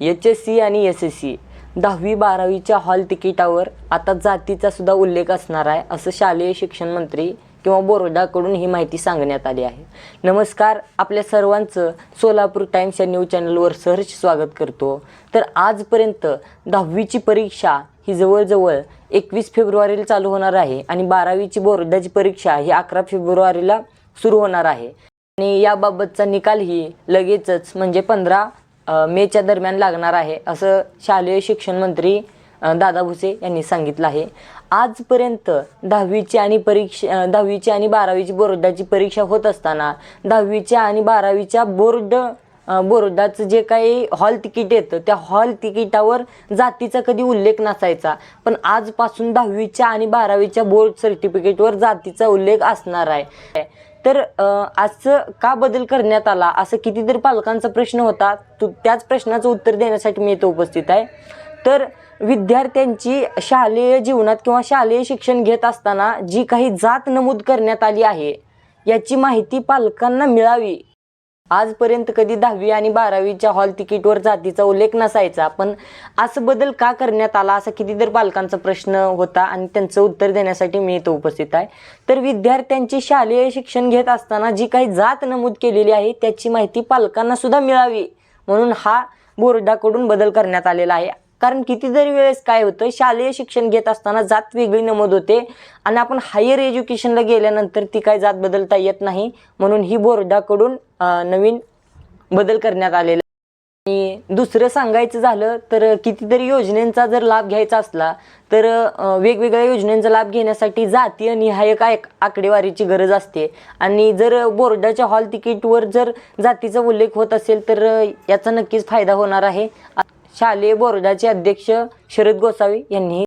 H S C आणि S S C. दहावी बारावीच्या हॉल तिकिटावर आता जातीचा सुद्धा उल्लेख असणार आहे असं शालेय शिक्षण मंत्री किंवा बोर्डाकडून ही माहिती सांगण्यात आली आहे. नमस्कार आपल्या सर्वांचं सोलापूर टाईम्स या न्यूज चॅनलवर सहर्ष स्वागत करतो. तर आजपर्यंत दहावीची परीक्षा ही जवळजवळ एकवीस फेब्रुवारीला चालू होणार आहे आणि बारावीची बोर्डाची परीक्षा ही अकरा फेब्रुवारीला सुरू होणार आहे. आणि याबाबतचा निकालही लगेचच म्हणजे पंधरा मेच्या दरम्यान लागणार आहे असं शालेय शिक्षण मंत्री दादा भुसे यांनी सांगितलं आहे. आजपर्यंत दहावीची आणि परीक्षा दहावीची आणि बारावीची बोर्डाची परीक्षा होत असताना दहावीच्या आणि बारावीच्या बोर्ड अ, बोर्डाचं जे काही हॉल तिकीट येतं त्या हॉल तिकिटावर जातीचा कधी उल्लेख नसायचा. पण आजपासून दहावीच्या आणि बारावीच्या बोर्ड सर्टिफिकेटवर जातीचा उल्लेख असणार आहे. तर आजचं का बदल करण्यात आला? असं कितीतरी पालकांचा प्रश्न होता. तू त्याच प्रश्नाचं उत्तर देण्यासाठी मी इथं उपस्थित आहे. तर विद्यार्थ्यांची शालेय जीवनात किंवा शालेय शिक्षण घेत असताना जी काही जात नमूद करण्यात आली आहे याची माहिती पालकांना मिळावी आजपर्यंत कधी दहावी आणि बारावीच्या हॉल तिकीटवर जातीचा उल्लेख नसायचा पण असं बदल का करण्यात आला असा कितीतरी पालकांचा प्रश्न होता आणि त्यांचं उत्तर देण्यासाठी मी इथं उपस्थित आहे. तर विद्यार्थ्यांची शालेय शिक्षण घेत असताना जी काही जात नमूद केलेली आहे त्याची माहिती पालकांना सुद्धा मिळावी म्हणून हा बोर्डाकडून बदल करण्यात आलेला आहे. कारण कितीतरी वेळेस काय होतं शालेय शिक्षण घेत असताना जात वेगळी नमूद होते आणि आपण हायर एज्युकेशनला गेल्यानंतर ती काय जात बदलता येत नाही म्हणून ही बोर्डाकडून नवीन बदल करण्यात आलेला आणि दुसरं सांगायचं झालं तर कितीतरी योजनेचा जर लाभ घ्यायचा असला तर वेगवेगळ्या योजनेचा लाभ घेण्यासाठी जातीय निहाय काय आकडेवारीची गरज असते. आणि जर बोर्डाच्या हॉल तिकीटवर जर जातीचा उल्लेख होत असेल तर याचा नक्कीच फायदा होणार आहे. शालेय बोर्डाचे अध्यक्ष शरद गोसावी यांनी